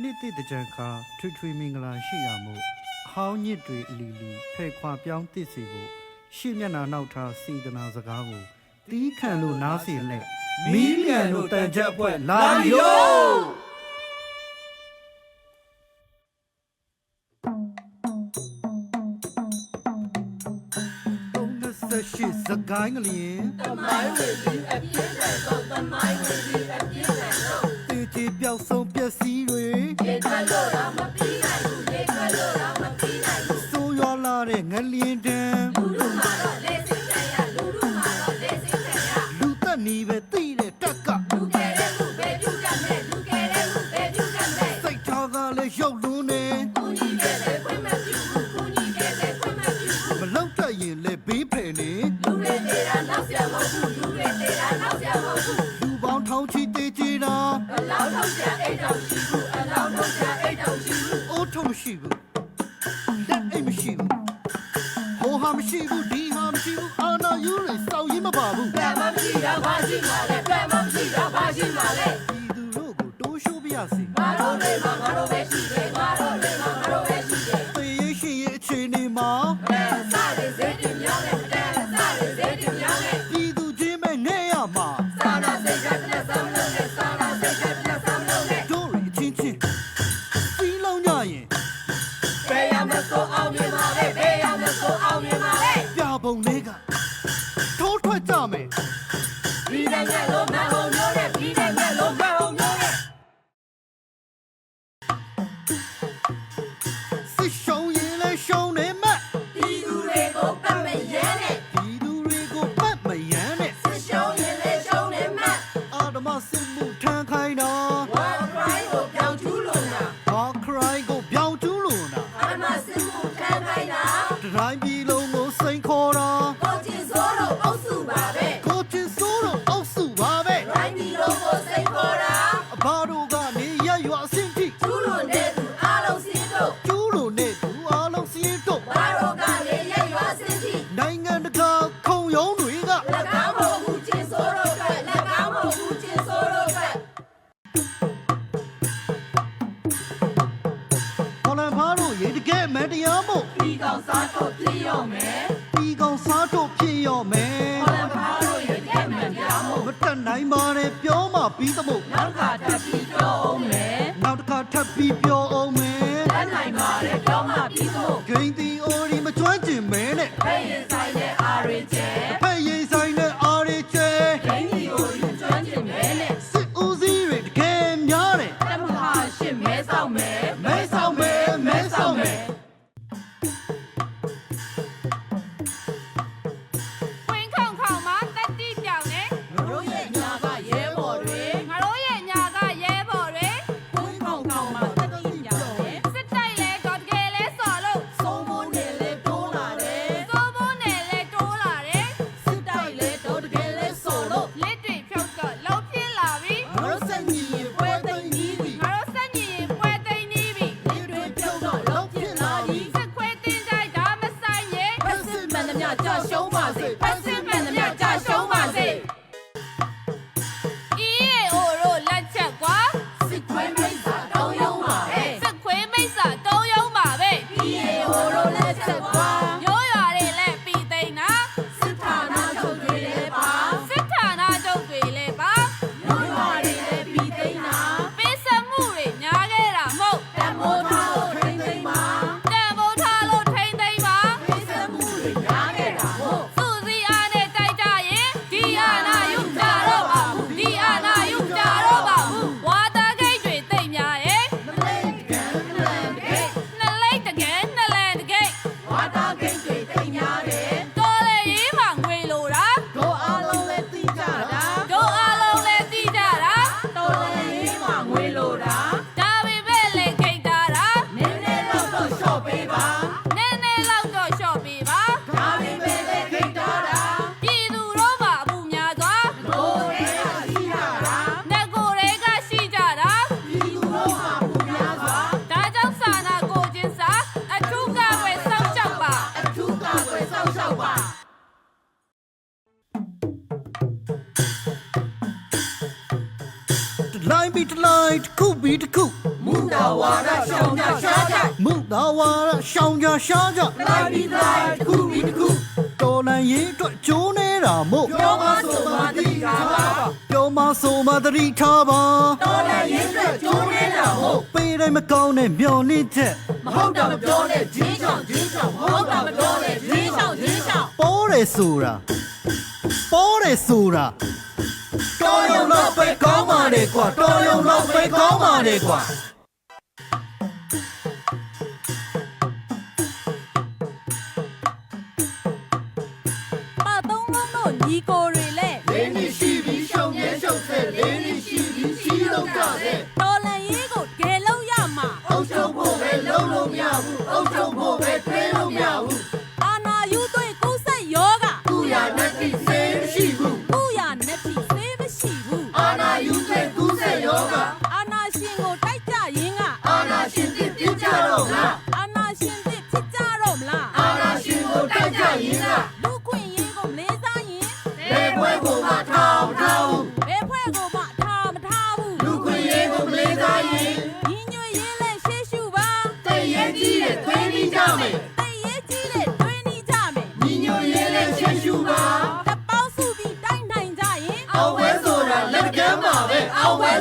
နှစ်သည့်တကြံခါထွေထွေမင်္ဂလာရှိရမှုအဟောင်းညစ်တွေအလီလီဖဲ့ခွာပြောင်းသစ်စီကိုရှေ့မျက်နှာနောက်ထားစေတနာစကားကိုတီးခံလို့နားစီလက်မီးလျံလို့တန်ချက်အပွဲလာရောရှိစကိုင်းကလေးတမိုင်းဝေပြီးအပြင်းထန်သောတမိုင်းဝေပြီးအပြင်းထန်သောတူတီပြောက်ဆုံးပျက်စီး my I'm a peanut. မရှိဘူးဒီဟာမရှိဘူးအာနာယူလေစောင့်ရင်မပါဘူးပြမမရှိတော့ဘာရှိမှလဲပြမမရှိတော့ဘာရှိမှလဲဒီသူတို့ကိုတိုးရှိုးပြရစီငါတို့တွေမှာငါတို့ပဲရှိတယ်ငါတို့တွေမှာငါတို့ပဲရှိတယ်သေရရှိရဲ့အချိန်ဒီမှာအဲစတယ် ပုံလေးကထိုးထွက်ကြမယ် ဒီနိုင်ငံလုံး တော့မယ်ပြီးကောင်စားတို့ဖြစ်ရောမယ်ဟောလန်ဘာတို့ရဲ့တက်မှန်ပြောင်းမို့မတက်နိုင်ပါနဲ့ပြောမှပြီးသမို့နောက်တစ်ခါထပ်ပြီးပြောအောင်မယ်နောက်တစ်ခါထပ်ပြီးပြောအောင်မ လှိုင်းပြီးတစ်လှိုင်းတစ်ခုပြီးတစ်ခုမုနာဝါဒရှောင်းကြရှားကြမုသာဝါဒရှောင်းကြရှားကြလှိုင်းပြီးလှိုင်းတစ်ခုပြီးတစ်ခုတော်လန်ရေးအတွက်ကြိုးနေတာမို့ပြောမဆိုမသိတာပါပြောမဆိုမသတိထားပါတော်လန်ရေးအတွက်ကြိုးနေတာမို့ပေးတိုင်းမကောင်းတဲ့မျော်လင့်ချက်မဟုတ်တာမပြောနဲ့ဂျင်းချောင်းဂျင်းချောင်းမဟုတ်တာမပြောနဲ့ဂျင်းချောင်းဂျင်းချောင်းပေါ်တယ်ဆိုတာပေါ်တယ်ဆိုတာ တော်ရုံတော့ပဲကောင်းပါလေကွာတော်ရုံတော့ပဲကောင်းပါလေကွာ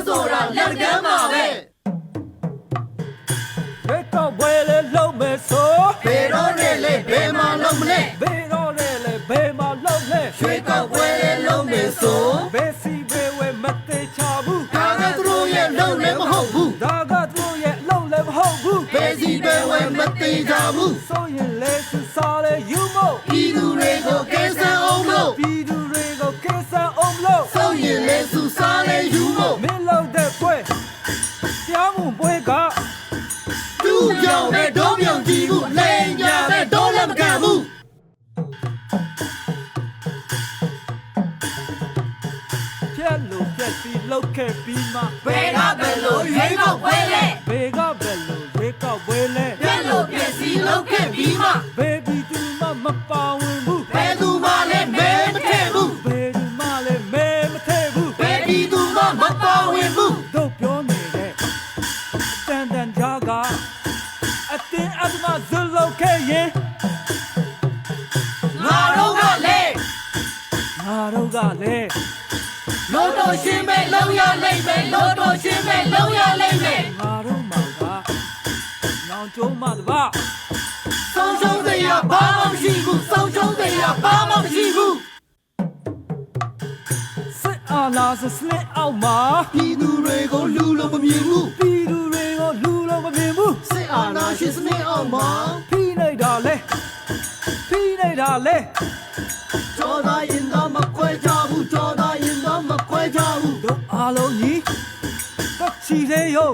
ဆိုတာလက်ကမ်းပါပဲဘယ်တော့ဝဲလဲလုံးမယ်ဆိုဘယ်တော့နဲ့လဲဘယ်မှာလုံးမလဲဘယ်တော့လဲလဲဘယ်မှာလုံးလဲရွှေကောက်ပွဲလဲလုံးမယ်ဆိုဘယ်စီဘယ်ဝဲမသေးချဘူးဒါကသူတို့ရဲ့လုံးလည်းမဟုတ်ဘူးဒါကသူတို့ရဲ့လုံးလည်းမဟုတ်ဘူးဘယ်စီပဲဝဲမသေးကြဘူးဆိုရင် ပြောင်းမှုပွဲကသူ့ကြောင့်နဲ့တော့မြောင်ကြည့်ဘူးလိန်ညာနဲ့တော့လည်းမကန်ဘူးဖြက်လို့ဖြက်စီလောက်ခဲ့ပြီးမှဘယ်ကဘယ်လိုရွေးကောက်ပွဲလဲဘယ်ကဘယ်လိုရွေးကောက်ပွဲလဲပြက်လို့ပြက်စီလောက်ခဲ့ပြီးမှဘယ် အတင်းအဓမ္မဇလောက်ခဲ့ရင်ငါတို့ကလည်းငါတို့ကလည်းလို့တော့ရှင်းမဲ့လုံးရလိမ့်မယ်လို့တော့ရှင်းမဲ့လုံးရလိမ့်မယ်ငါတို့မှာကနောင်ကျုံးမတပါဆုံးရှုံးစရာဘာမှမရှိဘူးဆုံးရှုံးစရာဘာမှမရှိဘူးစစ်အာဏာစစနစ်အောက်မှာပြည်သူတွေကိုလူလို့မမြင်ဘူး အာဏာရှင်စနစ်အောက်မှာဖိနေတာလဲဖိနေတာလဲကြောသားရင်သားမခွဲကြဘူးကြောသားရင်သားမခွဲကြဘူးတို့အားလုံးကြီးတက်ချီသေးယုံ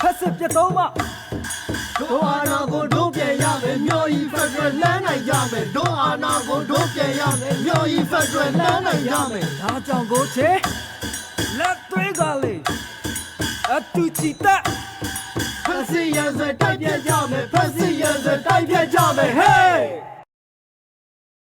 ဖက်စစ်ပြတ်တော့မှတို့အာဏာကိုတို့ပြန်ရမယ်မြို့ဤဖက်ဒရယ်လမ်းနိုင်ကြမယ်တို့အာဏာကိုတို့ပြန်ရမယ်မြို့ဤဖက်ဒရယ်လမ်းနိုင်ကြမယ်ဒါကြောင့်ကိုချေလက်သွေးကလေးအတူချီတက် ဖက်စစ်ရန်စတိုက်ပြကြမယ်ဖက်စစ်ရန်စတိုက်ပြကြမယ်ဟေး